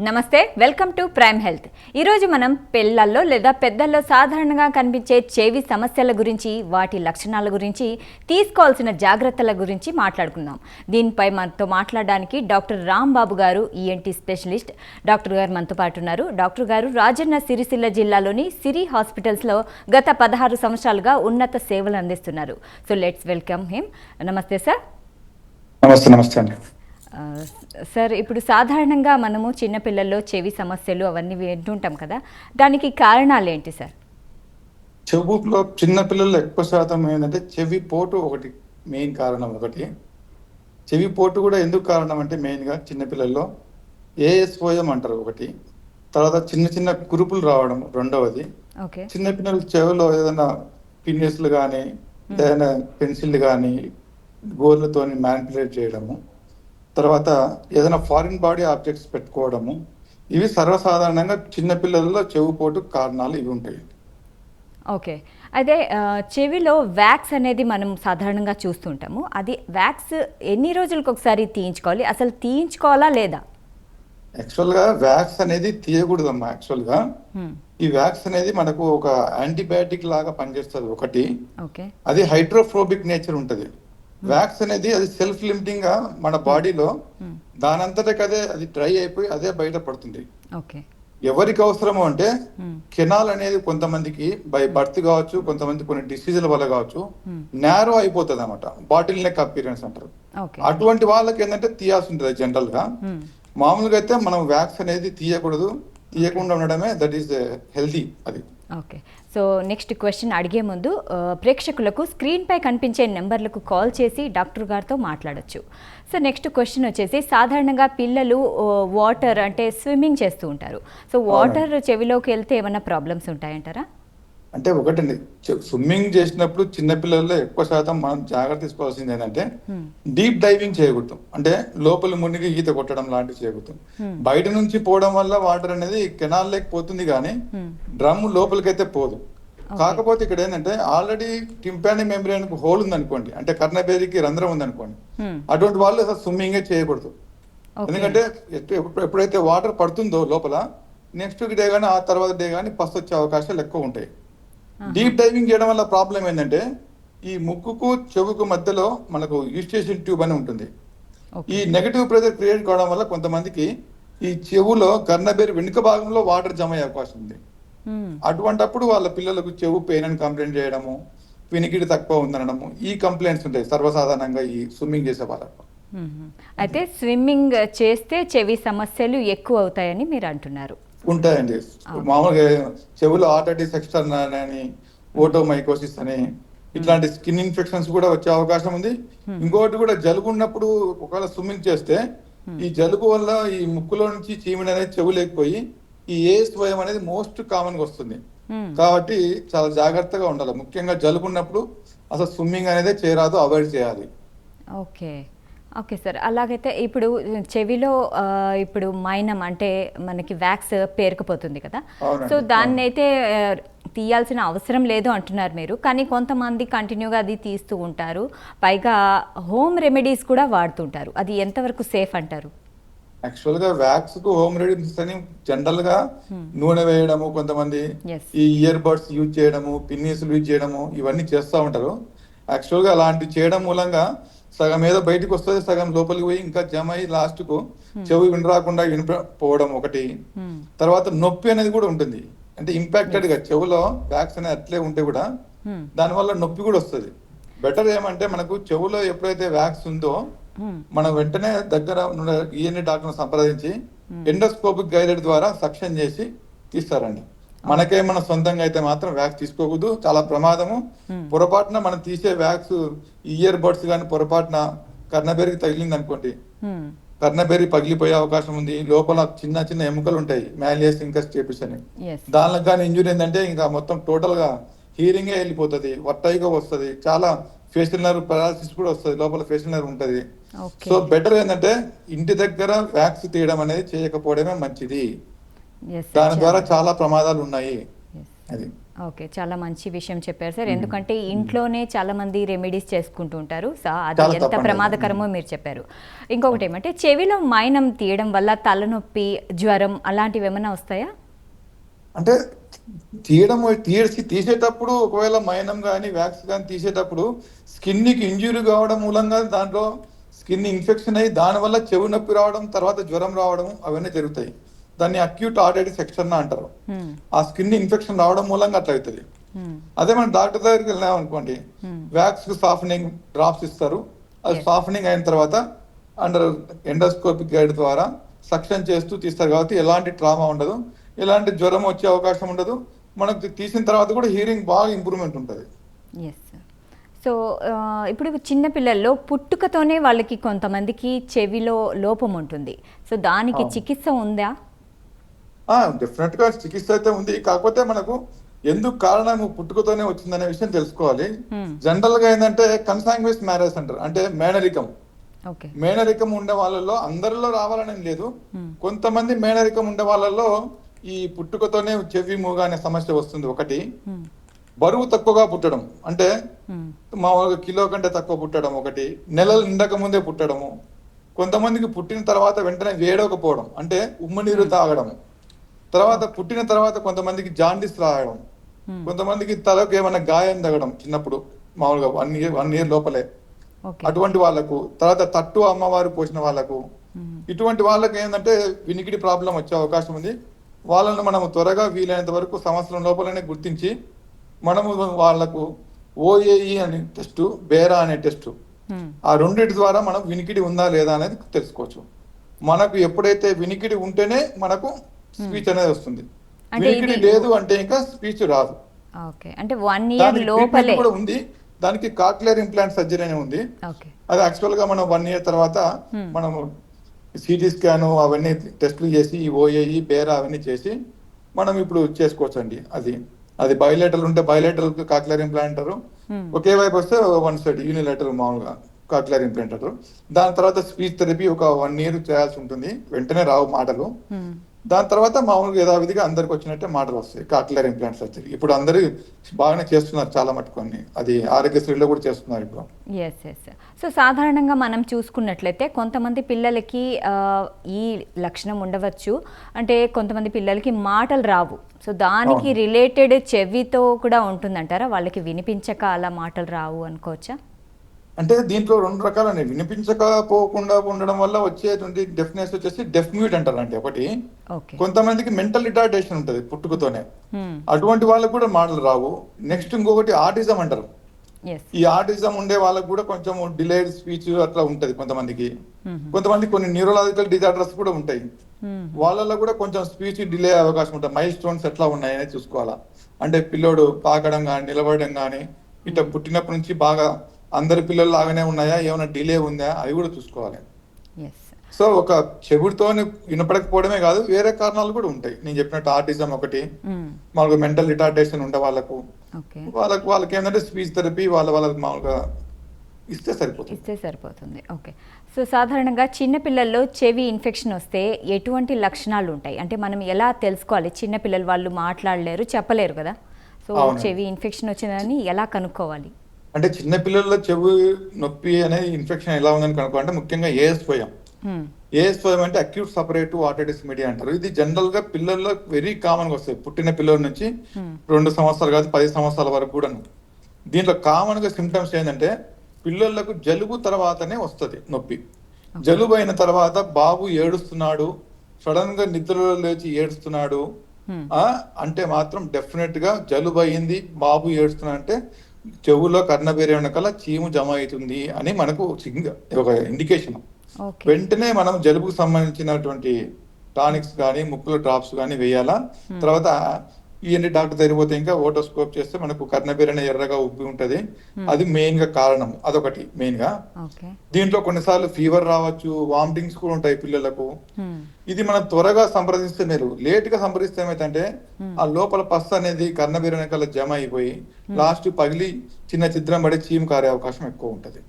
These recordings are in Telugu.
నమస్తే వెల్కమ్ టు ప్రైమ్ హెల్త్. ఈరోజు మనం పిల్లల్లో లేదా పెద్దల్లో సాధారణంగా కనిపించే చెవి సమస్యల గురించి వాటి లక్షణాల గురించి తీసుకోవాల్సిన జాగ్రత్తల గురించి మాట్లాడుకుందాం. దీనిపై మనతో మాట్లాడడానికి డాక్టర్ రాంబాబు గారు ఈఎన్టీ స్పెషలిస్ట్. డాక్టర్ గారు మనతో పాటు ఉన్నారు. డాక్టర్ గారు రాజన్న సిరిసిల్ల జిల్లాలోని సిరి హాస్పిటల్స్లో గత పదహారు సంవత్సరాలుగా ఉన్నత సేవలు అందిస్తున్నారు. So let's welcome him. నమస్తే సార్. నమస్తే నమస్తే అండి. సార్ ఇప్పుడు సాధారణంగా మనము చిన్నపిల్లల్లో చెవి సమస్యలు అవన్నీ వింటుంటాం కదా. దానికి కారణాలు ఏంటి సార్? చెవులో చిన్న పిల్లల్లో ఎక్కువ శాతం ఏంటంటే చెవి పోటు ఒకటి మెయిన్ కారణం ఒకటి. చెవి పోటు కూడా ఎందుకు కారణం అంటే మెయిన్గా చిన్నపిల్లల్లో ఏఎస్ఓఎం అంటారు ఒకటి. తర్వాత చిన్న చిన్న కురుపులు రావడం రెండవది. ఓకే. చిన్నపిల్లల చెవిలో ఏదైనా పిన్నిస్లు కానీ ఏదైనా పెన్సిల్ కానీ గోర్లతో మ్యానిపులేట్ చేయడము. తర్వాత ఏదైనా ఫారిన్ బాడీ ఆబ్జెక్ట్స్ పెట్టుకోవడము ఇవి సర్వసాధారణంగా చిన్నపిల్లల్లో చెవిపోటు కారణాలు ఇవి ఉంటాయి. ఓకే. అయితే ఆ, చెవిలో వ్యాక్స్ అనేది మనం సాధారణంగా చూస్తుంటాము. అది వ్యాక్స్ ఎన్ని రోజులకు ఒకసారి తీయించుకోవాలి? అసలు తీయించుకోవాలా లేదా? యాక్చువల్గా వ్యాక్స్ అనేది తీయకూడదమ్మా యాక్చువల్గా. ఈ వ్యాక్స్ అనేది మనకు ఒక యాంటీబయాటిక్ లాగా పనిచేస్తుంది ఒకటి. ఓకే. అది హైడ్రోఫోబిక్ నేచర్ ఉంటుంది. వ్యాక్స్ అనేది అది సెల్ఫ్ లిమిటింగ్గా మన బాడీలో హ్మ్, దానంతటా అదే అది డ్రై అయిపోయి అదే బయట పడుతుంది. ఎవరికి అవసరము అంటే కెనాల్ అనేది కొంతమందికి బై బర్త్ కావచ్చు కొంతమంది కొన్ని డిసీజుల వల్ల కావచ్చు నేరో అయిపోతుంది అనమాట బాటిల్ నెక్ అపీరెన్స్ అంటారు. అటువంటి వాళ్ళకి ఏంటంటే తీయాల్సి ఉంటుంది జనరల్గా. మామూలుగా అయితే మనం వ్యాక్స్ అనేది తీయకూడదు. తీయకుండా ఉండడమే దట్ ఈస్ హెల్దీ అది. ఓకే సో నెక్స్ట్ క్వశ్చన్ అడిగే ముందు ప్రేక్షకులకు స్క్రీన్పై కనిపించే నెంబర్లకు కాల్ చేసి డాక్టర్ గారితో మాట్లాడొచ్చు. సో నెక్స్ట్ క్వశ్చన్ వచ్చేసి సాధారణంగా పిల్లలు వాటర్ అంటే స్విమ్మింగ్ చేస్తూ ఉంటారు. సో వాటర్ చెవిలోకి వెళ్తే ఏమైనా ప్రాబ్లమ్స్ ఉంటాయంటారా? అంటే ఒకటండి స్విమ్మింగ్ చేసినప్పుడు చిన్నపిల్లల్లో ఎక్కువ శాతం మనం జాగ్రత్త తీసుకోవాల్సింది ఏంటంటే Hmm. డీప్ డైవింగ్ చేయకూడదు. అంటే లోపల మునిగి ఈత కొట్టడం లాంటివి చేయకూడదు. బయట నుంచి పోవడం వల్ల వాటర్ అనేది కెనాల్ లేక పోతుంది కానీ Hmm. డ్రమ్ లోపలికైతే పోదు. కాకపోతే ఇక్కడ ఏంటంటే ఆల్రెడీ టింపాని మెమరీ హోల్ ఉంది అనుకోండి అంటే కర్ణబేరికి రంధ్రం ఉంది అనుకోండి Hmm. అటువంటి వాళ్ళు అసలు స్విమ్మింగే చేయకూడదు. ఎందుకంటే ఎప్పు- ఎప్పుడు- ఎప్పుడైతే వాటర్ పడుతుందో లోపల నెక్స్ట్ డే కానీ ఆ తర్వాత డే కానీ పస్ వచ్చే అవకాశాలు ఎక్కువ ఉంటాయి. డీప్ డైవింగ్ చేయడం వల్ల ప్రాబ్లం ఏంటంటే ఈ ముక్కుకు చెవుకు మధ్యలో మనకు ఈస్టేషన్ ట్యూబ్ అని ఉంటుంది. ఈ నెగటివ్ ప్రెజర్ క్రియేట్ కావడం వల్ల కొంతమందికి ఈ చెవులో కర్ణబేరు వెనుక భాగంలో వాటర్ జమ అయ్యే అవకాశం ఉంది. అటువంటప్పుడు వాళ్ళ పిల్లలకు చెవు పెయిన్ అని కంప్లైంట్ చేయడము వినికిడి తక్కువ ఉందనడము ఈ కంప్లైంట్స్ ఉంటాయి సర్వసాధారణంగా ఈ స్విమ్మింగ్ చేసే వాళ్ళకు. మ్మ్. అయితే స్విమ్మింగ్ చేస్తే చెవి సమస్యలు ఎక్కువ అవుతాయని మీరు అంటున్నారు. ఉంటాయండి. మామూలుగా చెవులో ఆటోటిస్ ఎక్స్టర్నల్ అని ఓటోమైకోసిస్ అని ఇట్లాంటి స్కిన్ ఇన్ఫెక్షన్స్ కూడా వచ్చే అవకాశం ఉంది. ఇంకొకటి కూడా జలుబు ఉన్నప్పుడు ఒకవేళ స్విమ్మింగ్ చేస్తే ఈ జలుబు వల్ల ఈ ముక్కులో నుంచి చీమిడి అనేది చెవు లేకపోయి ఈ ఏఎస్ భయం అనేది మోస్ట్ కామన్గా వస్తుంది. కాబట్టి చాలా జాగ్రత్తగా ఉండాలి. ముఖ్యంగా జలుబు ఉన్నప్పుడు అసలు స్విమ్మింగ్ అనేది చేయరాదు అవాయిడ్ చేయాలి. ఓకే. Okay sir. అలాగైతే ఇప్పుడు చెవిలో ఇప్పుడు మైనం అంటే మనకి వ్యాక్స్ పేరుకుపోతుంది కదా. సో దాన్ని అయితే తీయాల్సిన అవసరం లేదు అంటున్నారు మీరు. కానీ కొంతమంది కంటిన్యూగా అది తీస్తూ ఉంటారు. పైగా హోమ్ రెమెడీస్ కూడా వాడుతుంటారు. అది ఎంతవరకు సేఫ్ అంటారు? యాక్చువల్గా వ్యాక్స్కు హోమ్ రెమెడీస్ అని జనరల్గా నూనె వేయడము కొంతమంది ఈ ఇయర్ బడ్స్ యూజ్ చేయడము పిన్నీస్ యూజ్ చేయడము ఇవన్నీ చేస్తూ ఉంటారు. యాక్చువల్గా అలాంటివి చేయడం మూలంగా సగం ఏదో బయటకు వస్తుంది సగం లోపలికి పోయి ఇంకా జమ అయ్యి లాస్ట్కు చెవి వినరాకుండా వినిపోవడం ఒకటి. తర్వాత నొప్పి అనేది కూడా ఉంటుంది. అంటే ఇంపాక్టెడ్గా చెవులో వ్యాక్స్ అనేది అట్లే ఉంటే కూడా దానివల్ల నొప్పి కూడా వస్తుంది. బెటర్ ఏమంటే మనకు చెవులో ఎప్పుడైతే వ్యాక్స్ ఉందో మనం వెంటనే దగ్గర ఈఎన్ఏ డాక్టర్ సంప్రదించి ఎండోస్కోపిక్ గైడెడ్ ద్వారా సక్షన్ చేసి తీస్తారండి. మనకే మన సొంతంగా అయితే మాత్రం వ్యాక్స్ తీసుకోకూడదు. చాలా ప్రమాదము. పొరపాటున మనం తీసే వ్యాక్స్ ఇయర్ బడ్స్ కానీ పొరపాటున కర్ణబేరికి తగిలింది అనుకోండి కర్ణబేరి పగిలిపోయే అవకాశం ఉంది. లోపల చిన్న చిన్న ఎముకలు ఉంటాయి. మ్యాలియస్ ఇంకా స్టేపిస్ అని. దానిలో కానీ ఇంజురీ ఏంటంటే ఇంకా మొత్తం టోటల్గా హీరింగే వెళ్ళిపోతుంది. వట్టయిగా వస్తుంది. చాలా ఫేషియల్ నర్వ్ పెరాలసిస్ కూడా వస్తుంది. లోపల ఫేషియల్ నర్వ్ ఉంటది. సో బెటర్ ఏంటంటే ఇంటి దగ్గర వ్యాక్స్ తీయడం అనేది చేయకపోవడమే మంచిది. దాని ద్వారా చాలా ప్రమాదాలు ఉన్నాయి. అది. ఓకే చాలా మంచి విషయం చెప్పారు సార్ ఎందుకంటే ఇంట్లోనే చాలా మంది రెమెడీస్ చేసుకుంటూ ఉంటారు సో అది ఎంత. ప్రమాదకరమో మీరు చెప్పారు. ఇంకొకటి ఏమంటే చెవిలో మైనం తీయడం వల్ల తలనొప్పి జ్వరం అలాంటివి ఏమైనా వస్తాయా? అంటే తీయడం తీసి తీసేటప్పుడు ఒకవేళ మైనం కానీ వ్యాక్స్ కానీ తీసేటప్పుడు స్కిన్కి ఇంజురీ కావడం మూలంగా దాంట్లో స్కిన్ ఇన్ఫెక్షన్ అయ్యి దానివల్ల చెవి నొప్పి రావడం తర్వాత జ్వరం రావడం అవన్నీ జరుగుతాయి. దాన్ని అక్యూట్ ఆర్డైటిస్ సెక్షన్ అంటారు. ఆ స్కిన్ ఇన్ఫెక్షన్ రావడం మూలంగా అట్లా అవుతుంది. అదే మనం డాక్టర్ దగ్గరికి వెళ్ళాం అనుకోండి. వ్యాక్స్ సాఫ్టనింగ్ డ్రాప్స్ ఇస్తారు. అది. సాఫ్టనింగ్ అయిన తర్వాత అండర్ ఎండోస్కోపిక్ గైడ్ ద్వారా సక్షన్ చేస్తూ తీస్తారు కాబట్టి ఎలాంటి ట్రామా ఉండదు. ఎలాంటి జ్వరం వచ్చే అవకాశం ఉండదు. మనకు తీసిన తర్వాత కూడా హీరింగ్ బాగా ఇంప్రూవ్మెంట్ ఉంటుంది. సో ఇప్పుడు చిన్న పిల్లల్లో పుట్టుకతోనే వాళ్ళకి కొంతమందికి చెవిలో లోపం ఉంటుంది. సో దానికి. చికిత్స ఉందా? డెఫినెట్గా చికిత్స అయితే ఉంది. కాకపోతే మనకు ఎందుకు కారణం పుట్టుకతోనే వచ్చిందనే విషయం తెలుసుకోవాలి. జనరల్గా ఏంటంటే కన్సాంగ్వేస్ మ్యారేజ్ అంటారు. అంటే మేనరికం. ఓకే. మేనరికం ఉండే వాళ్ళలో అందరిలో రావాలని లేదు. కొంతమంది మేనరికం ఉండే వాళ్ళలో ఈ పుట్టుకతోనే చెవి మూగ అనే సమస్య వస్తుంది ఒకటి. బరువు తక్కువగా పుట్టడం. అంటే మామూలుగా కిలో కంటే తక్కువ పుట్టడం ఒకటి నెలలు నిండక ముందే పుట్టడము. కొంతమందికి పుట్టిన తర్వాత వెంటనే వేడకపోవడం అంటే ఉమ్మ నీరు తాగడం తర్వాత పుట్టిన తర్వాత కొంతమందికి జాండీస్ హ్మ్. కొంతమందికి తలకు ఏమైనా గాయం తగడం చిన్నప్పుడు మామూలుగా వన్ ఇయర్ వన్ ఇయర్ లోపలే. అటువంటి వాళ్ళకు తర్వాత తట్టు అమ్మవారు పోసిన వాళ్ళకు ఇటువంటి వాళ్ళకి ఏంటంటే వినికిడి ప్రాబ్లం వచ్చే అవకాశం ఉంది. వాళ్ళను మనం త్వరగా వీలైనంత వరకు సంవత్సరం లోపలనే గుర్తించి మనము వాళ్ళకు ఓఏఈ అనే టెస్ట్ బేరా అనే టెస్ట్. ఆ రెండింటి ద్వారా మనం వినికిడి ఉందా లేదా అనేది తెలుసుకోవచ్చు. మనకు ఎప్పుడైతే వినికిడి ఉంటేనే మనకు స్పీచ్ అనేది వస్తుంది. వినికిడి లేదు అంటే ఇంకా స్పీచ్ రాదు. అంటే వన్ ఇయర్ లోపలే. కూడా ఉంది. దానికి కాక్లియర్ ఇంప్లాంట్ సర్జరీ అని ఉంది. అది యాక్చువల్గా మనం వన్ ఇయర్ తర్వాత. మనము సిటీ స్కాన్ అవన్నీ టెస్టులు చేసి ఓఏఈ బేరా అవన్నీ చేసి మనం ఇప్పుడు చేసుకోవచ్చు అండి అది అది బయోలేటల్ ఉంటే బయోలేటల్ కాక్లియర్ ఇంప్లాంట్ అంటారు. Hmm. ఒకే వైపు వస్తే వన్ సైడ్ యూనిలేటల్ మామూలుగా కాక్లియర్ ఇంప్లాంట్ అంటారు. దాని తర్వాత స్పీచ్ థెరపీ ఒక వన్ ఇయర్ చేయాల్సి ఉంటుంది. వెంటనే రావు మాటలు. హ్మ్, దాని తర్వాత మామూలుగా యథావిధిగా అందరికి వచ్చినట్టే మాటలు వస్తాయి. కాక్లియర్ ఇంప్లాంట్ సర్జరీ ఇప్పుడు అందరూ బాగానే చేస్తున్నారు చాలా మటుకు అన్ని అది ఆరోగ్యశ్రీలో కూడా చేస్తున్నారు ఇప్పుడు. ఎస్ ఎస్ సో సాధారణంగా మనం చూసుకున్నట్లయితే కొంతమంది పిల్లలకి ఈ లక్షణం ఉండవచ్చు. అంటే కొంతమంది పిల్లలకి మాటలు రావు. సో దానికి. రిలేటెడ్ చెవితో కూడా ఉంటుందంటారా? వాళ్ళకి వినిపించక అలా మాటలు రావు అనుకోవచ్చా? అంటే దీంట్లో రెండు రకాలని వినిపించకపోకుండా ఉండడం వల్ల వచ్చేటువంటి డెఫినెస్ వచ్చేసి డెఫ్ మ్యూట్ అంటారు అంటే ఒకటి కొంతమందికి మెంటల్ రిటార్డేషన్ ఉంటుంది పుట్టుకతోనే. అటువంటి వాళ్ళకు కూడా మాటలు రావు. నెక్స్ట్ ఇంకొకటి ఆటిజం అంటారు. ఈ ఆటిజం ఉండే వాళ్ళకు కూడా కొంచెం డిలేడ్ స్పీచ్ అట్లా ఉంటది కొంతమందికి. కొంతమంది కొన్ని న్యూరలాజికల్ డిజార్డర్స్ కూడా ఉంటాయి. వాళ్ళలో కూడా కొంచెం స్పీచ్ డిలే అవకాశం ఉంటుంది. మైల్ స్టోన్స్ ఎట్లా ఉన్నాయని చూసుకోవాలా. అంటే పిల్లోడు పాకడం కానీ నిలబడడం కానీ ఇట్లా పుట్టినప్పటి నుంచి బాగా అందరి పిల్లలు లాగానే ఉన్నాయా? ఏమైనా డిలే ఉందా? అవి కూడా చూసుకోవాలి. సో ఒక చెవుడితో వినపడకపోవడమే కాదు వేరే కారణాలు కూడా ఉంటాయి. నేను చెప్పినట్టు ఆర్టిజం ఒకటి మామూలుగా మెంటల్ రిటార్డేషన్ ఉండే వాళ్ళకు వాళ్ళకు వాళ్ళకి ఏంటంటే స్పీచ్ థెరపీ వాళ్ళ వాళ్ళకి మామూలుగా ఇస్తే సరిపోతుంది. ఇస్తే సరిపోతుంది. ఓకే. సో సాధారణంగా చిన్నపిల్లల్లో చెవి ఇన్ఫెక్షన్ వస్తే ఎటువంటి లక్షణాలు ఉంటాయి? అంటే మనం ఎలా తెలుసుకోవాలి? చిన్నపిల్లలు వాళ్ళు మాట్లాడలేరు చెప్పలేరు కదా? సో. చెవి ఇన్ఫెక్షన్ వచ్చిందని ఎలా కనుక్కోవాలి? అంటే చిన్న పిల్లల్లో చెవు నొప్పి అనేది ఇన్ఫెక్షన్ ఎలా ఉందని కనుక్కోవాలంటే ముఖ్యంగా ఏఎస్పోయం ఏఎస్పోయం అంటే అక్యూట్ సపరేటివ్ ఆటైటిస్ మీడియా అంటారు. ఇది జనరల్గా పిల్లల్లో వెరీ కామన్గా వస్తాయి. పుట్టిన పిల్లల నుంచి Hmm. రెండు సంవత్సరాలు కాదు పది సంవత్సరాల వరకు కూడా దీంట్లో కామన్గా సిమ్టమ్స్ ఏంటంటే పిల్లలకు జలుబు తర్వాతనే వస్తది నొప్పి. జలుబు అయిన తర్వాత బాబు ఏడుస్తున్నాడు సడన్గా నిద్రలో లేచి ఏడుస్తున్నాడు Hmm. అంటే మాత్రం డెఫినెట్గా జలుబు అయింది బాబు ఏడుస్తున్నా అంటే చెవులో కర్ణబేరి వెనకాల చీము జమ అవుతుంది అని మనకు ఒక ఇండికేషన్ వెంటనే మనం జలుబుకు సంబంధించినటువంటి టానిక్స్ కానీ ముక్కులో డ్రాప్స్ కానీ వేయాలా? తర్వాత ఇవన్నీ డాక్టర్ దగ్గర పోతే ఇంకా ఓటోస్కోప్ చేస్తే మనకు కర్ణబీరణ ఎర్రగా ఉబ్బి ఉంటది. అది మెయిన్గా కారణం. అదొకటి మెయిన్గా దీంట్లో కొన్నిసార్లు ఫీవర్ రావచ్చు వామిటింగ్స్ కూడా ఉంటాయి పిల్లలకు. ఇది మనం త్వరగా సంప్రదిస్తే మీరు లేట్గా సంప్రదిస్తే ఏమైతే ఆ లోపల పస్సు అనేది కర్ణబీరణ జమ అయిపోయి లాస్ట్ పగిలి చిన్న చిత్రం పడి చీము కారే అవకాశం ఎక్కువ ఉంటది.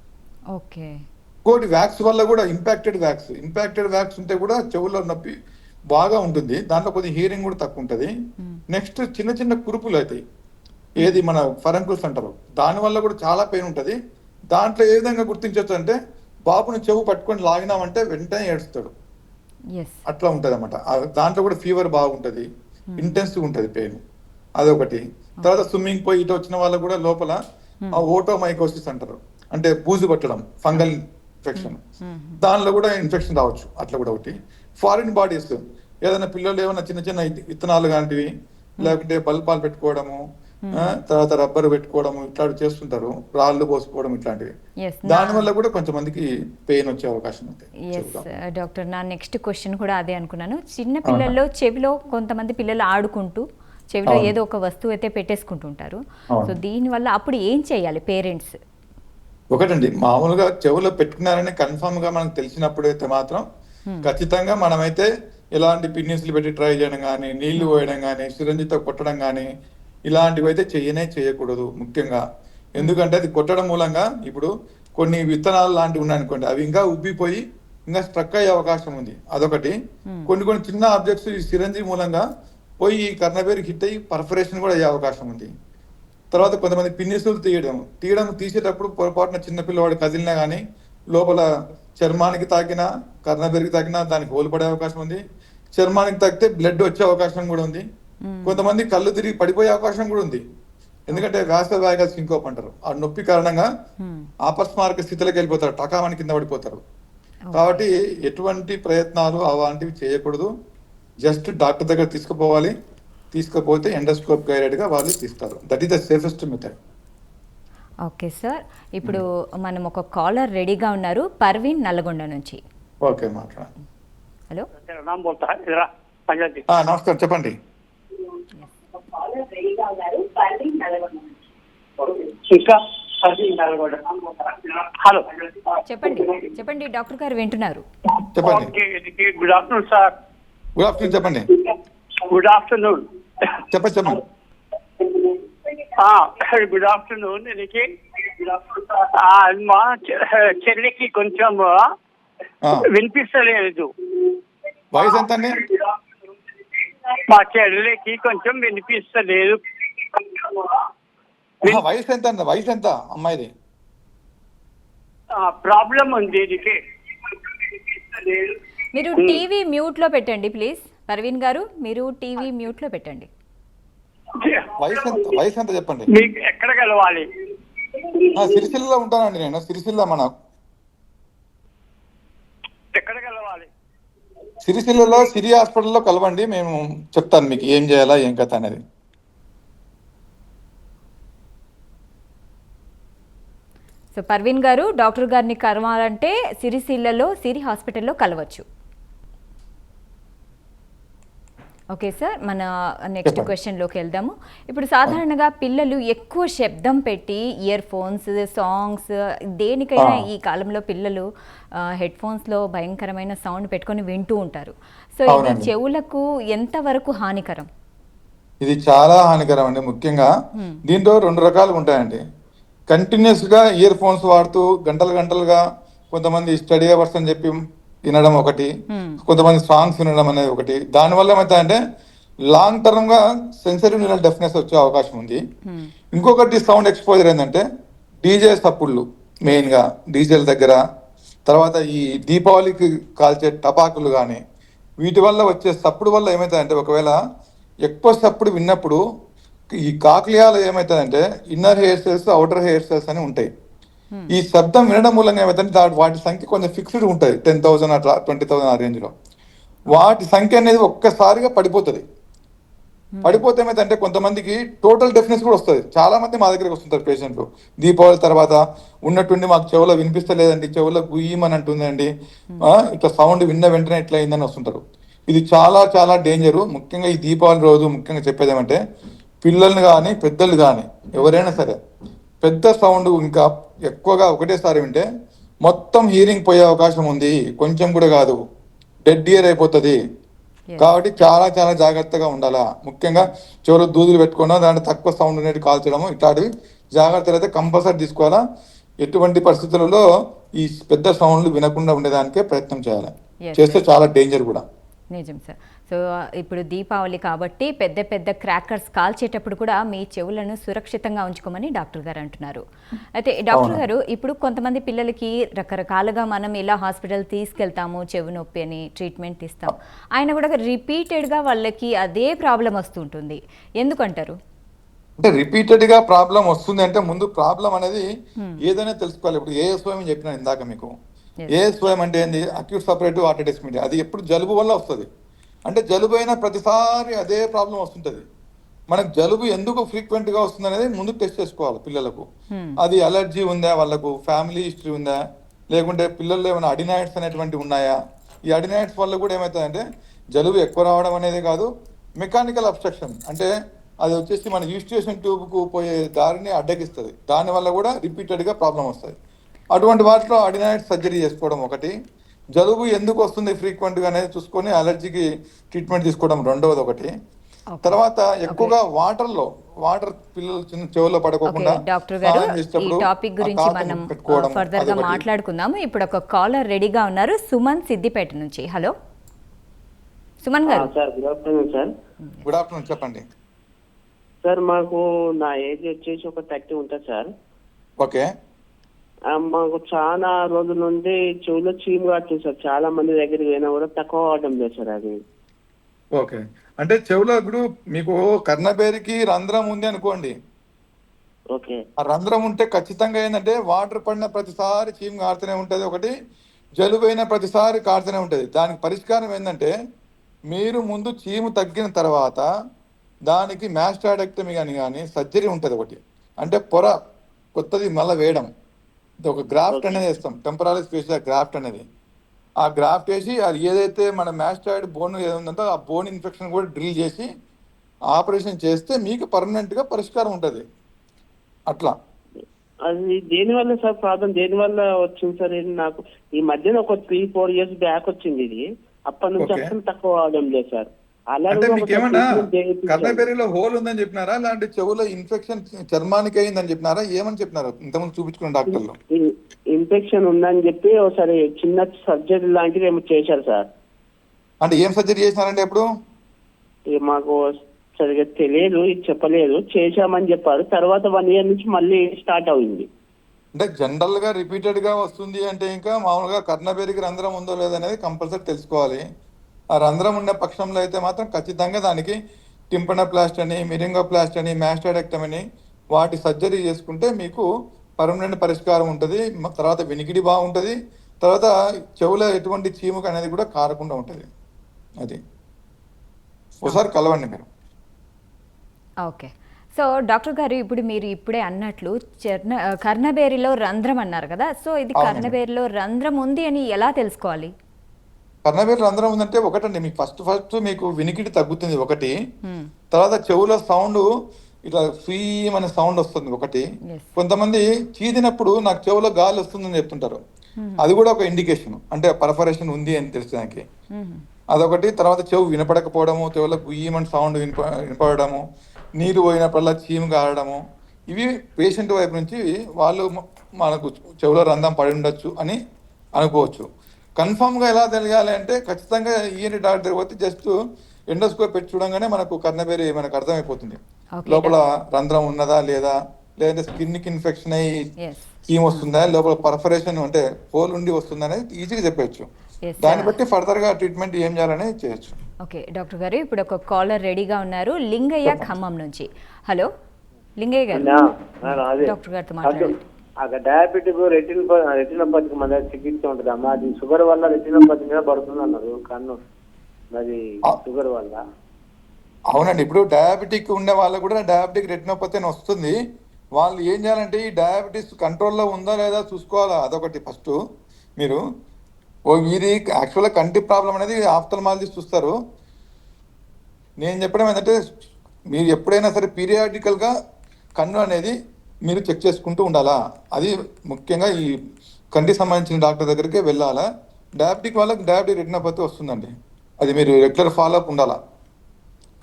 ఓకే. ఇంకోటి వ్యాక్స్ వల్ల కూడా ఇంపాక్టెడ్ వ్యాక్స్. ఇంపాక్టెడ్ వ్యాక్స్ ఉంటే కూడా చెవుల్లో నొప్పి బాగా ఉంటుంది. దాంట్లో కొద్దిగా హీరింగ్ కూడా తక్కువ ఉంటుంది. నెక్స్ట్ చిన్న చిన్న కురుపులు అవుతాయి ఏది మన ఫరంకుల్స్ అంటారు దాని వల్ల కూడా చాలా పెయిన్ ఉంటది. దాంట్లో ఏ విధంగా గుర్తించవచ్చు అంటే బాబుని చెవు పట్టుకొని లాగినామంటే వెంటనే ఏడుస్తాడు. అట్లా ఉంటది అనమాట దాంట్లో కూడా ఫీవర్ బాగుంటది. ఇంటెన్స్ ఉంటది పెయిన్ అదొకటి. తర్వాత స్విమ్మింగ్ పోయి ఇటు వచ్చిన వాళ్ళకు కూడా లోపల ఆ ఓటో మైకోసిస్ అంటారు. అంటే బూజు పట్టడం ఫంగల్ ఇన్ఫెక్షన్ దానిలో కూడా ఇన్ఫెక్షన్ రావచ్చు. అట్లా కూడా ఒకటి. ఫారిన్ బాడీస్ ఏదైనా పిల్లలు ఏమైనా చిన్న చిన్న విత్తనాలు లాంటివి లేకుంటే బల్పాలు పెట్టుకోవడము ఆ, తర్వాత రబ్బర్ పెట్టుకోవడము ఇట్లాంటివి చేస్తుంటారు. రాళ్ళు పోసుకోవడం ఇట్లాంటివి. దాని వల్ల కూడా కొంచెం మందికి పెయిన్ వచ్చే అవకాశం ఉంది. ఎస్ డాక్టర్ నా నెక్స్ట్ క్వశ్చన్ కూడా అదే అనుకున్నాను. చిన్న పిల్లల్లో చెవిలో కొంతమంది పిల్లలు ఆడుకుంటూ చెవిలో. ఏదో ఒక వస్తువు అయితే పెట్టేసుకుంటుంటారు. సో దీనివల్ల అప్పుడు ఏం చేయాలి పేరెంట్స్? ఒకటండి మామూలుగా చెవులో పెట్టుకున్నారని కన్ఫర్మ్గా మనకు తెలిసినప్పుడు అయితే మాత్రం ఖచ్చితంగా మనమైతే ఇలాంటి పిన్నిస్లు పెట్టి ట్రై చేయడం కానీ నీళ్ళు పోయడం కానీ సిరంజితో కొట్టడం కానీ ఇలాంటివి అయితే చేయనే చేయకూడదు ముఖ్యంగా. ఎందుకంటే అది కొట్టడం మూలంగా ఇప్పుడు కొన్ని విత్తనాలు లాంటివి ఉన్నాయనుకోండి అవి ఇంకా ఉబ్బిపోయి ఇంకా స్ట్రక్ అయ్యే అవకాశం ఉంది. అదొకటి. కొన్ని కొన్ని చిన్న ఆబ్జెక్ట్స్ ఈ సిరంజి మూలంగా పోయి ఈ కర్ణబేరి హిట్ అయ్యి పర్ఫరేషన్ కూడా అయ్యే అవకాశం ఉంది. తర్వాత కొంతమంది పిన్నిసులు తీయడం. తీయడం తీసేటప్పుడు పొరపాటున చిన్న పిల్లవాడు కదిలినా కానీ లోపల చర్మానికి తాకినా కర్ణబెరికి తాకినా దానికి హోల్ పడే అవకాశం ఉంది. చర్మానికి తాకితే బ్లడ్ వచ్చే అవకాశం కూడా ఉంది. కొంతమంది కళ్ళు తిరిగి పడిపోయే అవకాశం కూడా ఉంది. ఎందుకంటే వ్యాస వ్యాగల్ సింకోప్ అంటారు. ఆ నొప్పి కారణంగా ఆపస్మారక స్థితిలోకి వెళ్ళిపోతారు. టకామని కింద పడిపోతారు. కాబట్టి ఎటువంటి ప్రయత్నాలు అలాంటివి చేయకూడదు. జస్ట్ డాక్టర్ దగ్గర తీసుకుపోవాలి. తీసుకపోతే ఎండోస్కోప్ గైడెడ్గా వాళ్ళు తీస్తారు. That is the safest method okay sir ఇప్పుడు మనం ఒక కాలర్ రెడీగా ఉన్నారు పర్వీన్ నల్గొండ నుంచి. ఓకే మాట్లాడ హలో నమస్కారం చెప్పండి. హలో. చెప్పండి చెప్పండి డాక్టర్ గారు వింటున్నారు. చెప్పండి. Good afternoon sir good afternoon చెప్పండి. గుడ్ ఆఫ్టర్నూన్ చెప్పండి. చెప్పండి గుడ్ ఆఫ్టర్నూన్ దీనికి ఆ, మా చెల్లికి కొంచెం ఆ, వినిపిస్తలేదు. వయసు ఎంత మా చెల్లికి కొంచెం వినిపిస్తలేదు. వయసు ఎంత అండి? వయసు ఎంత అమ్మాయిది? ప్రాబ్లం ఉంది దీనికి మీరు టీవీ మ్యూట్లో పెట్టండి ప్లీజ్. పర్వీన్ గారు మీరు టీవీ మ్యూట్లో పెట్టండి. వయసు ఎంత చెప్పండి. మీకు ఎక్కడ కలవాలి? ఆ, సిరిసిల్లలో ఉంటానండి నేను సిరిసిల్ల మన. ఎక్కడ కలవాలి? సిరిసిల్లలో సిరి హాస్పిటల్లో కలవండి మేము చెప్తాను మీకు ఏం చేయాలా ఏం కథ అనేది. సో పర్వీన్ గారు డాక్టర్ గారిని కలవాలంటే సిరిసిల్లలో సిరి హాస్పిటల్లో కలవచ్చు. ఓకే సార్ మన నెక్స్ట్. క్వశ్చన్లోకి వెళ్దాము. ఇప్పుడు సాధారణంగా పిల్లలు ఎక్కువ శబ్దం పెట్టి ఇయర్ ఫోన్స్ సాంగ్స్ దేనికైనా. ఈ కాలంలో పిల్లలు హెడ్ ఫోన్స్లో భయంకరమైన సౌండ్ పెట్టుకొని వింటూ ఉంటారు. సో ఇది. చెవులకు ఎంతవరకు హానికరం? ఇది చాలా హానికరం అండి. ముఖ్యంగా దీంట్లో రెండు రకాలు ఉంటాయండి. కంటిన్యూస్గా ఇయర్ ఫోన్స్ వాడుతూ గంటలు గంటలుగా కొంతమంది స్టడీ అవర్స్ అని చెప్పి వినడం ఒకటి. కొంతమంది సాంగ్స్ వినడం అనేది ఒకటి దానివల్ల ఏమవుతాయంటే లాంగ్ టర్మ్గా సెన్సరీ న్యూరల్ డెఫ్నెస్ వచ్చే అవకాశం ఉంది. ఇంకొకటి సౌండ్ ఎక్స్పోజర్ ఏంటంటే డీజే సప్పుళ్ళు మెయిన్గా డీజేల దగ్గర తర్వాత ఈ దీపావళికి కాల్చే టపాకులు కానీ వీటి వల్ల వచ్చే సప్పుడు వల్ల ఏమవుతాయంటే ఒకవేళ ఎక్కువ సప్పుడు విన్నప్పుడు ఈ కాక్లియాలు ఏమవుతాయంటే inner hair cells outer hair cells అని ఉంటాయి ఈ శబ్దం వినడం మూలంగా దా- వాటి సంఖ్య కొంచెం ఫిక్స్డ్ ఉంటుంది. టెన్ థౌసండ్ అట్లా ట్వంటీ థౌసండ్ ఆ రేంజ్లో. వాటి సంఖ్య అనేది ఒక్కసారిగా పడిపోతుంది. పడిపోతే ఏమైందంటే కొంతమందికి టోటల్ డెఫినెస్ కూడా వస్తుంది. చాలా మంది మా దగ్గరికి వస్తుంటారు పేషెంట్లు దీపావళి తర్వాత ఉన్నట్టుండి మాకు చెవులో వినిపిస్తలేదండి చెవులో గుయ్యమని అంటుందండి ఆ, ఇట్లా సౌండ్ విన్న వెంటనే ఇట్లా అయిందని వస్తుంటారు. ఇది చాలా చాలా డేంజరు ముఖ్యంగా ఈ దీపావళి రోజు ముఖ్యంగా చెప్పేది ఏమంటే పిల్లల్ని కానీ పెద్దలు కానీ ఎవరైనా సరే పెద్ద సౌండ్ ఇంకా ఎక్కువగా ఒకటేసారి వింటే మొత్తం హీరింగ్ పోయే అవకాశం ఉంది. కొంచెం కూడా కాదు. డెడ్ ఇయర్ అయిపోతుంది. కాబట్టి చాలా చాలా జాగ్రత్తగా ఉండాలా. ముఖ్యంగా చెవులు దూదులు పెట్టుకోవడం దాంట్లో తక్కువ సౌండ్ అనేది కాల్చడము ఇట్లాంటివి జాగ్రత్తలు అయితే కంపల్సరీ తీసుకోవాలా. ఎటువంటి పరిస్థితులలో ఈ పెద్ద సౌండ్లు వినకుండా ఉండేదానికే ప్రయత్నం చేయాలి. చేస్తే చాలా డేంజర్ కూడా. నిజం సార్ సో ఇప్పుడు దీపావళి కాబట్టి పెద్ద పెద్ద క్రాకర్స్ కాల్చేటప్పుడు కూడా మీ చెవులను సురక్షితంగా ఉంచుకోమని డాక్టర్ గారు అంటున్నారు. అయితే డాక్టర్. గారు ఇప్పుడు కొంతమంది పిల్లలకి రకరకాలుగా మనం ఇలా హాస్పిటల్ తీసుకెళ్తాము చెవు నొప్పి అని ట్రీట్మెంట్ ఇస్తాం ఆయన కూడా రిపీటెడ్గా వాళ్ళకి అదే ప్రాబ్లం వస్తుంటుంది ఎందుకంటారు? అంటే రిపీటెడ్గా ప్రాబ్లం వస్తుంది అంటే ముందు ప్రాబ్లం అనేది ఏదైనా తెలుసుకోవాలి. ఇప్పుడు ఏఎస్ఓఎం అని చెప్పిన ఇందాక మీకు. Yes. ఏఎస్ఓఎం అంటే ఏంది? Acute suppurative otitis media. అది ఎప్పుడు జలుబు వల్ల వస్తుంది. అంటే జలుబు అయిన ప్రతిసారి అదే ప్రాబ్లం వస్తుంటది. మనకు జలుబు ఎందుకు ఫ్రీక్వెంట్గా వస్తుంది అనేది ముందు టెస్ట్ చేసుకోవాలి పిల్లలకు. అది అలర్జీ ఉందా వాళ్ళకు? ఫ్యామిలీ హిస్టరీ ఉందా? లేకుంటే పిల్లల్లో ఏమైనా అడినాయిడ్స్ అనేటువంటివి ఉన్నాయా? ఈ అడినాయిడ్స్ వల్ల కూడా ఏమవుతుందంటే జలుబు ఎక్కువ రావడం అనేది కాదు మెకానికల్ అబ్స్ట్రక్షన్ అంటే అది వచ్చేసి మన యూస్టేషన్ ట్యూబ్కు పోయే దారిని అడ్డగిస్తుంది. దాని వల్ల కూడా రిపీటెడ్గా ప్రాబ్లం వస్తుంది అటువంటి వాటిలో అడినాయిడ్ సర్జరీ చేసుకోవడం ఒకటి. జలుబు ఎందుకు వస్తుంది ఫ్రీక్వెంట్గా అనేది చూసుకొని అలర్జీకి ట్రీట్మెంట్ తీసుకోవడం రెండవది ఒకటి. తర్వాత ఎక్కువగా వాటర్లో వాటర్ పిల్లలు చిన్న చెవుల్లో ఓకే పడకోకుండా డాక్టర్ గారు ఈ టాపిక్ గురించి మనం ఫర్దర్గా. మాట్లాడుకుందాము. ఇప్పుడు ఒక కాలర్ రెడీగా ఉన్నారు సుమన్ సిద్దిపేట నుంచి. హలో సుమన్ గారు. Sir good afternoon sir. Good afternoon చెప్పండి. సార్ మాకు నా ఏజ్ వచ్చేసి ఒక థర్టీ ఉంటుంది సార్. ఓకే. మాకు చాలా రోజుల నుండి చెవులో చీము కాస్తుంది సార్. చాలా మంది దగ్గరికి పోయినా కూడా తక్కువ అవడం లేదు సార్ అది. ఓకే. అంటే చెవులో ఇప్పుడు మీకు కర్ణబేరికి రంధ్రం ఉంది అనుకోండి. ఓకే. ఆ రంధ్రం ఉంటే ఖచ్చితంగా ఏంటంటే వాటర్ పడిన ప్రతిసారి చీము కారుతూనే ఉంటుంది. ఒకటి జలుబు అయిన ప్రతిసారి కారుతూనే ఉంటుంది. దానికి పరిష్కారం ఏంటంటే మీరు ముందు చీము తగ్గిన తర్వాత దానికి మ్యాస్టాడెక్టమీ కానీ కానీ సర్జరీ ఉంటుంది ఒకటి. అంటే పొర కొత్తది మళ్ళీ వేయడం. ఒక గ్రాఫ్ట్ అనేది వేస్తాం. టెంపరీ స్పేషల్ గ్రాఫ్ట్ అనేది. ఆ గ్రాఫ్ట్ వేసి అది ఏదైతే మన మ్యాస్టాయిడ్ బోన్ ఏముందంటే ఆ బోన్ ఇన్ఫెక్షన్ కూడా డ్రిల్ చేసి ఆపరేషన్ చేస్తే మీకు పర్మనెంట్గా పరిష్కారం ఉంటుంది. అట్లా. అది దేని వల్ల సార్ ప్రాబ్లం? దేని వల్ల వచ్చింది సార్? ఇది నాకు ఈ మధ్యన ఒక త్రీ ఫోర్ ఇయర్స్ బ్యాక్ వచ్చింది ఇది. అప్పటి నుంచి. అసలు తక్కువ అవడం లేదు సార్. అంటే ఒకసారి మీకు ఏమన్నా treatment చేయించారు. కర్ణబెర్రీలో హోల్ ఉందని చెప్పినారా? లాంటి చెవులో ఇన్ఫెక్షన్ చర్మానికి అయిందని చెప్పినారా? ఏమని చెప్పినారు? ఇంతకుముందు చూపించుకున్న డాక్టర్లు. ఇన్- ఇన్ఫెక్షన్ ఉందని చెప్పి ఒకసారి చిన్న సర్జరీ లాంటిది ఏమో చేశారు సార్. అంటే ఏం సర్జరీ చేసినారంటే ఎప్పుడు మాకు సరిగ్గా తెలియదు ఇది చెప్పలేదు. చేశామని చెప్పారు. తర్వాత వన్ ఇయర్ నుంచి మళ్ళీ స్టార్ట్ అయింది. అంటే జనరల్గా రిపీటెడ్గా వస్తుంది అంటే ఇంకా మామూలుగా కర్ణబెరికి రంధ్రం ఉందో లేదో అనేది కంపల్సరీ తెలుసుకోవాలి. ఆ రంధ్రం ఉన్న పక్షంలో అయితే మాత్రం ఖచ్చితంగా దానికి టింపనోప్లాస్ట్ అని మిరింగోప్లాస్ట్ అని మ్యాస్టాడెక్టమ్ అని వాటి సర్జరీ చేసుకుంటే మీకు పర్మనెంట్ పరిష్కారం ఉంటుంది. తర్వాత వినికిడి బాగుంటుంది. తర్వాత చెవులో ఎటువంటి చీముక అనేది కూడా కారకుండా ఉంటుంది. అది. ఒకసారి కలవండి మీరు. ఓకే. సో డాక్టర్ గారు ఇప్పుడు మీరు ఇప్పుడే అన్నట్లు చర్ణ కర్ణబేరిలో రంధ్రం అన్నారు కదా. సో ఇది. కర్ణబేరిలో రంధ్రం ఉంది అని ఎలా తెలుసుకోవాలి? కర్ణబేరు రంధ్రం ఉందంటే ఒకటండి. మీకు ఫస్ట్ ఫస్ట్ మీకు వినికిడి తగ్గుతుంది ఒకటి. తర్వాత చెవులో సౌండ్ ఇట్లా ఫీమ్ అనే సౌండ్ వస్తుంది ఒకటి. కొంతమంది చీదినప్పుడు నాకు చెవులో గాలి వస్తుందని చెప్తుంటారు. అది కూడా ఒక ఇండికేషన్ అంటే పర్ఫరేషన్ ఉంది అని తెలిసడానికి. అదొకటి. తర్వాత చెవు వినపడకపోవడము చెవులో గుయ్యమని సౌండ్ వినప వినపడము నీరు పోయినప్పుడల్లా చీము కారడము ఇవి పేషెంట్ వైపు నుంచి వాళ్ళు మనకు చెవులో రంధ్రం పడి ఉండొచ్చు అని అనుకోవచ్చు. కన్ఫామ్గా ఎలా తెలియాలి అంటే ఖచ్చితంగా ఈఎన్టీ డాక్టర్ పోతే జస్ట్ ఎండోస్కోప్ పెట్టి చూడంగానే మనకు కర్ణబేరి మనకు అర్థమైపోతుంది. లోపల రంధ్రం ఉన్నదా లేదా? లేదంటే స్కిన్కి ఇన్ఫెక్షన్ అయ్యి ఎస్ చీమ్ వస్తుందా? లోపల పర్ఫరేషన్ అంటే హోల్ ఉండి వస్తుందా అనేది ఈజీగా చెప్పచ్చు. దాన్ని. బట్టి ఫర్దర్గా ట్రీట్మెంట్ ఏం చేయాలనేది చేయొచ్చు. ఓకే డాక్టర్ గారు ఇప్పుడు ఒక కాలర్ రెడీగా ఉన్నారు. లింగయ్య ఖమ్మం నుంచి. హలో? లింగయ్య గారు. డాక్టర్ గారితో మాట్లాడండి. అక్కడ డయాబెటిక్ రెటిన్ రెటినోపతికి మన చికిత్స ఉంటుంది. అమ్మా అది షుగర్ వల్ల రెటినోపతి మీద పడుతుంది అన్నారు. కన్ను అది. షుగర్ వల్ల. అవునండి. ఇప్పుడు డయాబెటిక్ ఉండే వాళ్ళకు కూడా డయాబెటిక్ రెటినోపతి అని వస్తుంది. వాళ్ళు ఏం చేయాలంటే ఈ డయాబెటీస్ కంట్రోల్లో ఉందా లేదా చూసుకోవాలా? అదొకటి ఫస్ట్ మీరు. ఓ ఇది యాక్చువల్గా కంటి ప్రాబ్లం అనేది ఆఫ్థల్మాలజిస్ట్ చూస్తారు. నేను చెప్పడం ఏంటంటే మీరు ఎప్పుడైనా సరే పీరియాడికల్గా కన్ను అనేది మీరు చెక్ చేసుకుంటూ ఉండాలా? అది ముఖ్యంగా ఈ కంటికి సంబంధించిన డాక్టర్ దగ్గరికి వెళ్ళాలా? డయాబెటిక్ వాళ్ళకి డయాబెటిక్ రెటినోపతి వస్తుందండి. అది మీరు రెగ్యులర్ ఫాలో అప్ ఉండాలా?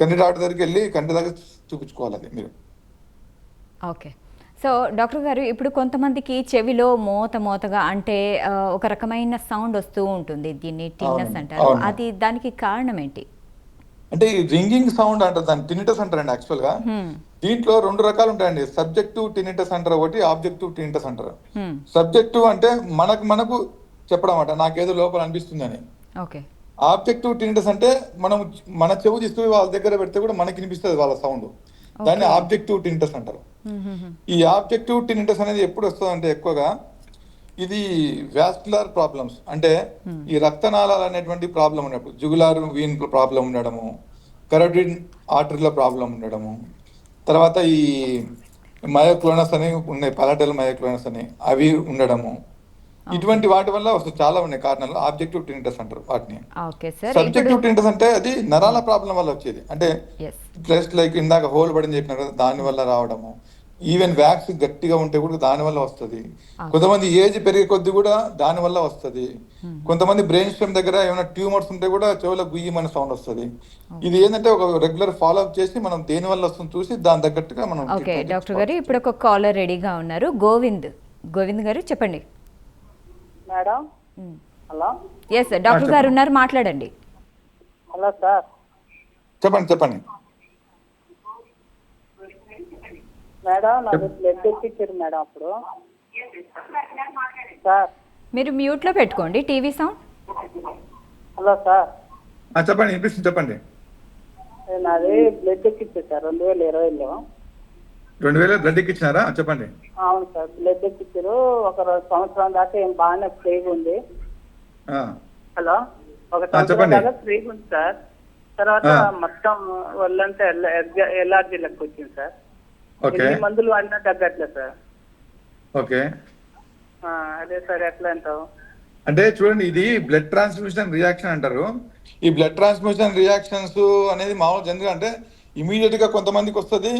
కంటి డాక్టర్ దగ్గరికి వెళ్ళి కంటి దగ్గర చూపించుకోవాలి అది మీరు. ఓకే. సో డాక్టర్ గారు ఇప్పుడు కొంతమందికి చెవిలో మోత మోతగా అంటే ఒక రకమైన సౌండ్ వస్తూ ఉంటుంది. దీన్ని టిన్నస్ అంటారు. అది దానికి కారణం ఏంటి? అంటే ఈ రింగింగ్ సౌండ్ అంటారు దాన్ని. టినిటస్ అంటారండి యాక్చువల్గా హ్మ్, దీంట్లో రెండు రకాలు ఉంటాయండి సబ్జెక్టివ్ టినిటస్ అంటారు ఒకటి ఆబ్జెక్టివ్ టినిటస్ అంటారు సబ్జెక్టివ్ అంటే మనకు మనకు చెప్పడం అంట నాకేదో లోపల అనిపిస్తుందని. ఆబ్జెక్టివ్ టినిటస్ అంటే మనం మన చెవు తీసుకుని వాళ్ళ దగ్గర పెడితే కూడా మనకి వినిపిస్తుంది వాళ్ళ సౌండ్. దాన్ని ఆబ్జెక్టివ్ టినిటస్ అంటారు. ఈ ఆబ్జెక్టివ్ టినిటస్ అనేది ఎప్పుడు వస్తుంది అంటే ఎక్కువగా ఇది వ్యాస్కులర్ ప్రాబ్లమ్స్. అంటే ఈ రక్తనాళాలు అనేటువంటి ప్రాబ్లం ఉన్నప్పుడు జుగులార్ వీన్ ప్రాబ్లం ఉండడము కరోటిడ్ ఆర్టరీలో ప్రాబ్లం ఉండడము తర్వాత ఈ మయోక్లోనస్ అని ఉన్నాయి పలాటల్ మయోక్లోనస్ అని అవి ఉండడము. ఇటువంటి వాటి వల్ల వస్తుంది చాలా ఉన్నాయి కారణాలు. ఆబ్జెక్టివ్ టినిటస్ అంటారు వాటిని. సబ్జెక్టివ్ టినిటస్ అంటే అది నరాల ప్రాబ్లం వల్ల వచ్చేది. అంటే జస్ట్ లైక్ ఇందాక హోల్ పడింది చెప్పిన కదా దాని వల్ల రావడము. ఈవెన్ వ్యాక్స్ గట్టిగా ఉంటే కూడా దాని వల్ల వస్తుంది కొంతమంది ఏజ్ పెరిగే కొద్ది కూడా దాని వల్ల వస్తుంది కొంతమంది బ్రెయిన్ స్టెమ్ దగ్గర ఏమైనా ట్యూమర్స్ ఉంటే కూడా చెవులో గుయ్యమని సౌండ్ వస్తుంది. ఇది ఏంటంటే ఒక రెగ్యులర్ ఫాలో అప్ చేసి మనం దేని వల్ల వస్తుంది చూసి దాని తగ్గట్టుగా మనం ఓకే డాక్టర్ గారు ఇప్పుడు ఒక కాలర్ రెడీగా ఉన్నారు. గోవింద్. గోవింద్ గారు చెప్పండి. మేడం హలో ఎస్ డాక్టర్ గారు ఉన్నారు మాట్లాడండి. హలో సార్ చెప్పండి చెప్పండి. మేడం నాకు బ్లడ్ ఎక్కించారు మేడం అప్పుడు. సార్. మీరు మ్యూట్లో పెట్టుకోండి టీవీ సౌండ్. Hello sir. చెప్పండి వినిపిస్తుంది చెప్పండి. నాది బ్లడ్ ఎక్కించారు సార్ రెండు వేల ఇరవైలో రెండు వేల బ్లడ్ ఎక్కిచ్చినారా చెప్పండి. అవును సార్ బ్లడ్ ఎక్కించారు ఒక సంవత్సరం దాకా ఏం బాగానే ఫ్రీగా ఉంది. ఆ, హలో ఒక సంవత్సరం. దాకా ఫ్రీగా ఉంది సార్. తర్వాత. మొత్తం ఒళ్ళంతా ఎల్ఆర్జీ లెక్క వచ్చింది సార్. ఎన్ని మందులు వాడినా తగ్గట్లేదు సార్. ఓకే. అదే సార్ ఎట్లా అంటావు? అంటే చూడండి ఇది బ్లడ్ ట్రాన్స్ఫ్యూషన్ రియాక్షన్ అంటారు. ఈ బ్లడ్ ట్రాన్స్ఫ్యూషన్ రియాక్షన్స్ అనేది మామూలు జనరల్ అంటే ఇమీడియట్గా కొంతమందికి వస్తుంది.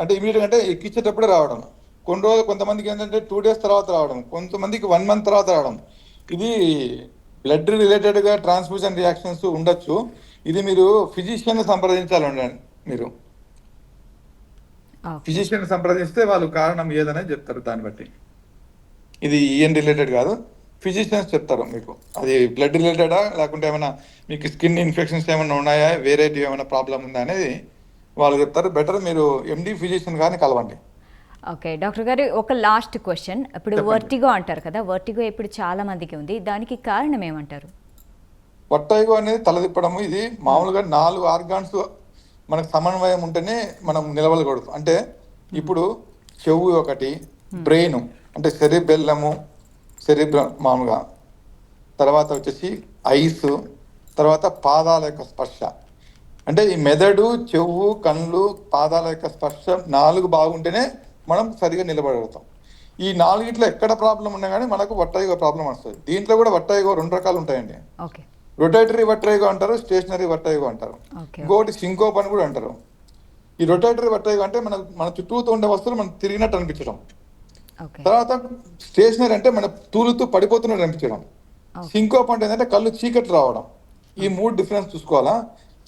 అంటే ఇమీడియట్ అంటే ఎక్కించేటప్పుడే రావడం. కొన్ని రోజులు కొంతమందికి ఏంటంటే టూ డేస్ తర్వాత రావడం. కొంతమందికి వన్ మంత్ తర్వాత రావడం. ఇది బ్లడ్ రిలేటెడ్గా ట్రాన్స్ఫ్యూషన్ రియాక్షన్స్ ఉండొచ్చు. ఇది మీరు ఫిజిషియన్ సంప్రదించాలండి మీరు. ఓకే ఫిజిషియన్ సంప్రదిస్తే వాళ్ళు కారణం ఏదనేది చెప్తారు దాన్ని బట్టి. ఇది ఈఎన్ రిలేటెడ్ కాదు. ఫిజిషియన్స్ చెప్తారు మీకు. అది బ్లడ్ రిలేటెడా లేకుంటే ఏమైనా మీకు స్కిన్ ఇన్ఫెక్షన్స్ ఏమైనా ఉన్నాయా? వేరేటివి ఏమైనా ప్రాబ్లం ఉందా అనేది వాళ్ళు చెప్తారు. బెటర్ మీరు ఎండి ఫిజిషియన్ కానీ కలవండి. ఓకే డాక్టర్ గారు ఒక లాస్ట్ క్వశ్చన్ ఇప్పుడు. వర్టిగో అంటారు కదా వర్టిగో ఇప్పుడు చాలా మందికి ఉంది. దానికి కారణం ఏమంటారు? వట్టైగో అనేది తలదిప్పడము. ఇది మామూలుగా నాలుగు ఆర్గాన్స్ మనకు సమన్వయం ఉంటేనే మనం నిలవలకూడదు అంటే ఇప్పుడు చెవు ఒకటి బ్రెయిన్ అంటే సెరిబెల్లము సెరిబ్ర మామూలుగా. తర్వాత వచ్చేసి ఐస్ తర్వాత పాదాల యొక్క స్పర్శ. అంటే ఈ మెదడు చెవు కళ్ళు పాదాల యొక్క స్పర్శ నాలుగు బాగుంటేనే మనం సరిగా నిలబడగలుగుతాం. ఈ నాలుగిట్లో ఎక్కడ ప్రాబ్లం ఉన్నా కానీ మనకు వట్టైగో ప్రాబ్లం వస్తుంది. దీంట్లో కూడా వట్టైగో రెండు రకాలు ఉంటాయండి. ఓకే. రొటేటరీ వట్టైగో అంటారు స్టేషనరీ వట్టైగో అంటారు. ఇంకోటి సింకోప్ అని కూడా అంటారు. ఈ రొటేటరీ వట్టైగో అంటే మన మన చుట్టూతో ఉండే వస్తువులు మనం తిరిగినట్టు అనిపించడం. తర్వాత స్టేషనరీ అంటే మన తూలుతూ పడిపోతున్నట్టు అనిపించడం. సింకోప్ అంటే ఏంటంటే కళ్ళు చీకటి రావడం. ఈ మూడు డిఫరెన్స్ చూసుకోవాలా?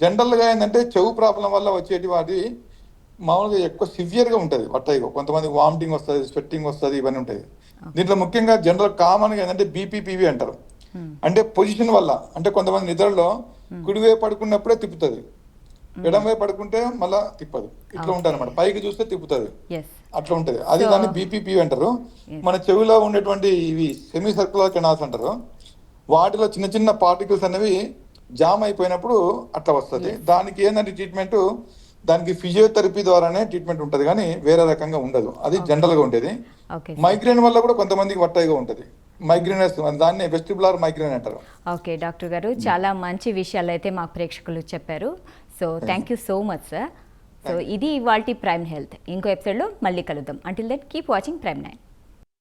జనరల్గా ఏంటంటే చెవు ప్రాబ్లం వల్ల వచ్చేటి వాటి మామూలుగా ఎక్కువ సివియర్గా ఉంటది వట్టయిగో కొంతమంది వామిటింగ్ వస్తుంది స్వెట్టింగ్ వస్తుంది ఇవన్నీ ఉంటాయి. దీంట్లో ముఖ్యంగా జనరల్ కామన్గా ఏంటంటే బీపీపీవీ అంటారు. అంటే పొజిషన్ వల్ల. అంటే కొంతమంది నిద్రలో కుడివైపు పడుకున్నప్పుడే తిప్పుతుంది. ఎడమవైపు పడుకుంటే మళ్ళా తిప్పదు. ఇట్లా ఉంటుంది అనమాట పైకి చూస్తే తిప్పుతుంది. అట్లా ఉంటది. అది దాన్ని బీపీపీ అంటారు. మన చెవిలో ఉండేటువంటి ఇవి సెమీ సర్కులర్ కెనాల్స్ అంటారు. వాటిలో చిన్న చిన్న పార్టికల్స్ అనేవి జామ్ అయిపోయినప్పుడు అట్లా వస్తుంది. దానికి ఏంటంటే ట్రీట్మెంట్ దానికి ఫిజియోథెరపీ ద్వారానే ట్రీట్మెంట్ ఉంటది. కానీ వేరే రకంగా ఉండదు. అది జనరల్గా ఉండేది. మైగ్రేన్ వల్ల కూడా కొంతమందికి వట్టాయిగా ఉంటది. మైగ్రేన్ దాన్ని వెస్టిబులర్ మైగ్రేన్ అంటారు. ఓకే డాక్టర్ గారు చాలా మంచి విషయాలు అయితే మా ప్రేక్షకులు చెప్పారు. So thank you so much sir so ఇది ఇవాల్టి ప్రైమ్ హెల్త్. ఇంకో ఎపిసోడ్లో మళ్ళీ కలుద్దాం. Until that keep watching prime nine